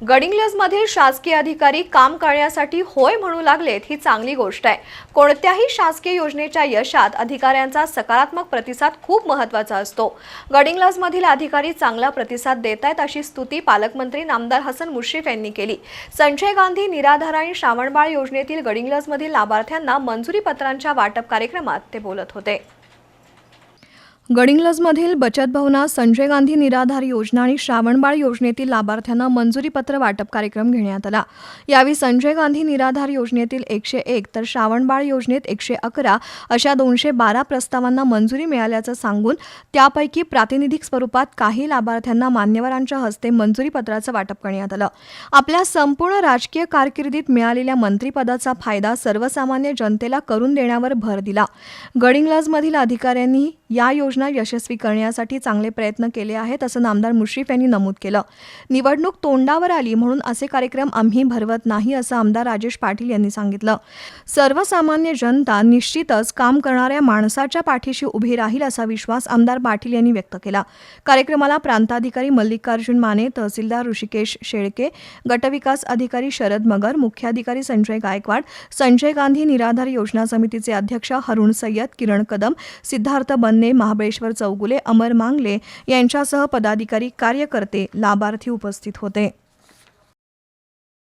गडिंग्लजमधील शासकीय अधिकारी काम करण्यासाठी होय म्हणू लागलेत ही चांगली गोष्ट आहे. कोणत्याही शासकीय योजनेच्या यशात अधिकाऱ्यांचा सकारात्मक प्रतिसाद खूप महत्त्वाचा असतो. गडिंग्लजमधील अधिकारी चांगला प्रतिसाद देत आहेत अशी स्तुती पालकमंत्री नामदार हसन मुश्रीफ यांनी केली. संजय गांधी निराधार आणि श्रावणबाळ योजनेतील गडिंग्लजमधील लाभार्थ्यांना मंजुरी पत्रांच्या वाटप कार्यक्रमात ते बोलत होते. गडिंग्लजमधील बचत भवनात संजय गांधी निराधार योजना आणि श्रावणबाळ योजनेतील लाभार्थ्यांना मंजुरीपत्र वाटप कार्यक्रम घेण्यात आला. यावेळी संजय गांधी निराधार योजनेतील एकशे एक तर श्रावणबाळ योजनेत एकशे अकरा अशा दोनशे बारा प्रस्तावांना मंजुरी मिळाल्याचं सांगून त्यापैकी प्रातिनिधिक स्वरूपात काही लाभार्थ्यांना मान्यवरांच्या हस्ते मंजुरीपत्राचं वाटप करण्यात आलं. आपल्या संपूर्ण राजकीय कारकिर्दीत मिळालेल्या मंत्रिपदाचा फायदा सर्वसामान्य जनतेला करून देण्यावर भर दिला. गडिंग्लजमधील अधिकाऱ्यांनी या योजना यशस्वी करण्यासाठी चांगले प्रयत्न केले आहेत असं नामदार मुश्रीफ यांनी नमूद केलं. निवडणूक तोंडावर आली म्हणून असे कार्यक्रम आम्ही भरवत नाही असं आमदार राजेश पाटील यांनी सांगितलं. सर्वसामान्य जनता निश्चितच काम करणाऱ्या माणसाच्या पाठीशी उभी राहील असा विश्वास आमदार पाटील यांनी व्यक्त केला. कार्यक्रमाला प्रांताधिकारी मल्लिकार्जुन माने तहसीलदार ऋषिकेश शेळके गटविकास अधिकारी शरद मगर मुख्याधिकारी संजय गायकवाड संजय गांधी निराधार योजना समितीचे अध्यक्ष हरुण सय्यद किरण कदम सिद्धार्थ बन्ने महाबळेश्वर चौगुले अमर मांगले यांच्यासह पदाधिकारी कार्यकर्ते लाभार्थी उपस्थित होते.